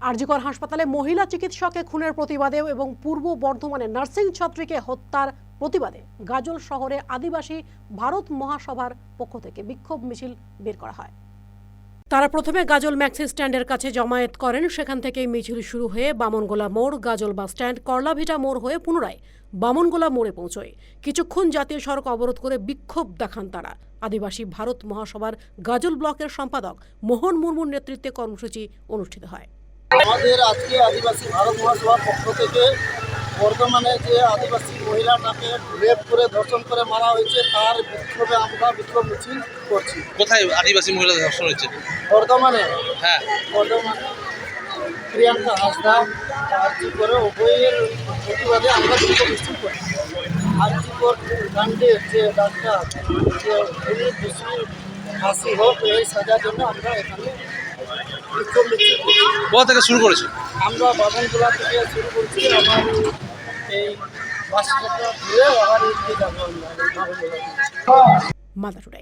আরজিকর হাসপাতালে মহিলা চিকিৎসকে খুনের প্রতিবাদে এবং পূর্ব বর্ধমানে নার্সিং ছাত্রীকে হত্যার প্রতিবাদে গাজল শহরে আদিবাসী ভারত মহাসভার পক্ষ থেকে বিক্ষোভ মিছিল বের করা হয়। তারা প্রথমে গাজল ম্যাক্সি স্ট্যান্ডের কাছে জমায়েত করেন। সেখান থেকেই মিছিল শুরু হয়ে বামনগোলা মোড়, গাজল বাস স্ট্যান্ড, করলাভিটা মোড় হয়ে পুনরায় বামনগোলা মোড়ে পৌঁছয়। কিছুক্ষণ জাতীয় সড়ক অবরোধ করে বিক্ষোভ দেখান তারা। আদিবাসী ভারত মহাসভার গাজল ব্লকের সম্পাদক মোহন মুর্মুর নেতৃত্বে কর্মসূচি অনুষ্ঠিত হয়। আমাদের আজকে আদিবাসী ভারত মহাসভার পক্ষ থেকে বর্তমানে যে আদিবাসী মহিলাটাকে রেপ করে ধর্ষণ করে মারা হয়েছে তার বিক্ষোভে আমরা বিক্ষোভ মিছিল করছি। কোথায় আদিবাসী মহিলা ধর্ষণ হয়েছে? বর্তমানে হ্যাঁ। বর্তমানে প্রিয়াঙ্কা হাসদা আর্জি করে উভয়ের প্রতিবাদে আমরা বিক্ষোভ মিছিল করছি আর্জি কাণ্ডের যে ডাক্তার যে দোষী ফাঁসি হোক এই সাজার জন্য আমরা এখানে বিক্ষোভ কোথা থেকে শুরু করেছি? আমরা বাগানগুলা থেকে শুরু করছি আমার এই বাস ঘুরে আবার এই